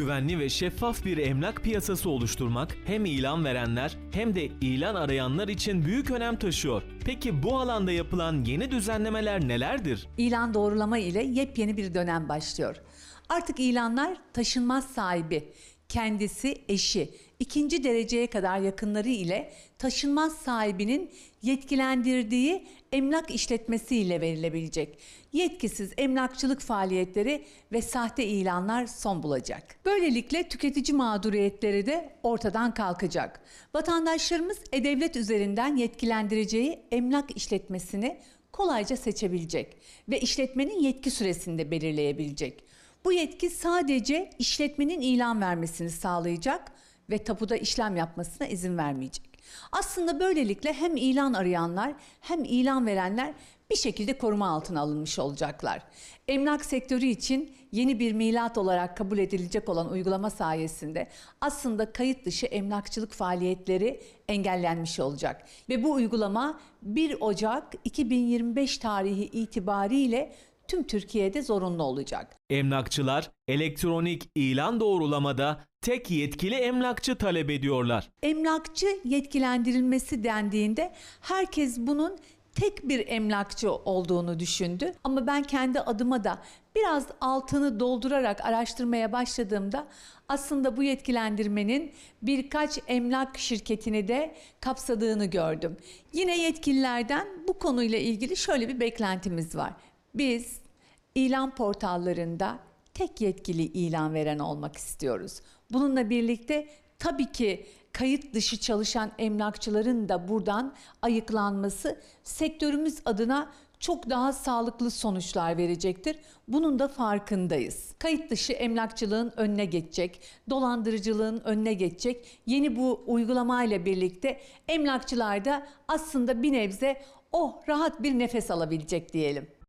Güvenli ve şeffaf bir emlak piyasası oluşturmak hem ilan verenler hem de ilan arayanlar için büyük önem taşıyor. Peki bu alanda yapılan yeni düzenlemeler nelerdir? İlan doğrulama ile yepyeni bir dönem başlıyor. Artık ilanlar taşınmaz sahibi, kendisi, eşi, ikinci dereceye kadar yakınları ile taşınmaz sahibinin yetkilendirdiği emlak işletmesi ile verilebilecek. Yetkisiz emlakçılık faaliyetleri ve sahte ilanlar son bulacak. Böylelikle tüketici mağduriyetleri de ortadan kalkacak. Vatandaşlarımız e-devlet üzerinden yetkilendireceği emlak işletmesini kolayca seçebilecek ve işletmenin yetki süresini de belirleyebilecek. Bu yetki sadece işletmenin ilan vermesini sağlayacak ve tapuda işlem yapmasına izin vermeyecek. Aslında böylelikle hem ilan arayanlar hem ilan verenler bir şekilde koruma altına alınmış olacaklar. Emlak sektörü için yeni bir milat olarak kabul edilecek olan uygulama sayesinde aslında kayıt dışı emlakçılık faaliyetleri engellenmiş olacak. Ve bu uygulama 1 Ocak 2025 tarihi itibariyle tüm Türkiye'de zorunlu olacak. Emlakçılar elektronik ilan doğrulamada tek yetkili emlakçı talep ediyorlar. Emlakçı yetkilendirilmesi dendiğinde herkes bunun tek bir emlakçı olduğunu düşündü. Ama ben kendi adıma da biraz altını doldurarak araştırmaya başladığımda aslında bu yetkilendirmenin birkaç emlak şirketini de kapsadığını gördüm. Yine yetkililerden bu konuyla ilgili şöyle bir beklentimiz var. Biz ilan portallarında tek yetkili ilan veren olmak istiyoruz. Bununla birlikte tabii ki kayıt dışı çalışan emlakçıların da buradan ayıklanması sektörümüz adına çok daha sağlıklı sonuçlar verecektir. Bunun da farkındayız. Kayıt dışı emlakçılığın önüne geçecek, dolandırıcılığın önüne geçecek. Yeni bu uygulamayla birlikte emlakçılar da aslında bir nebze oh rahat bir nefes alabilecek diyelim.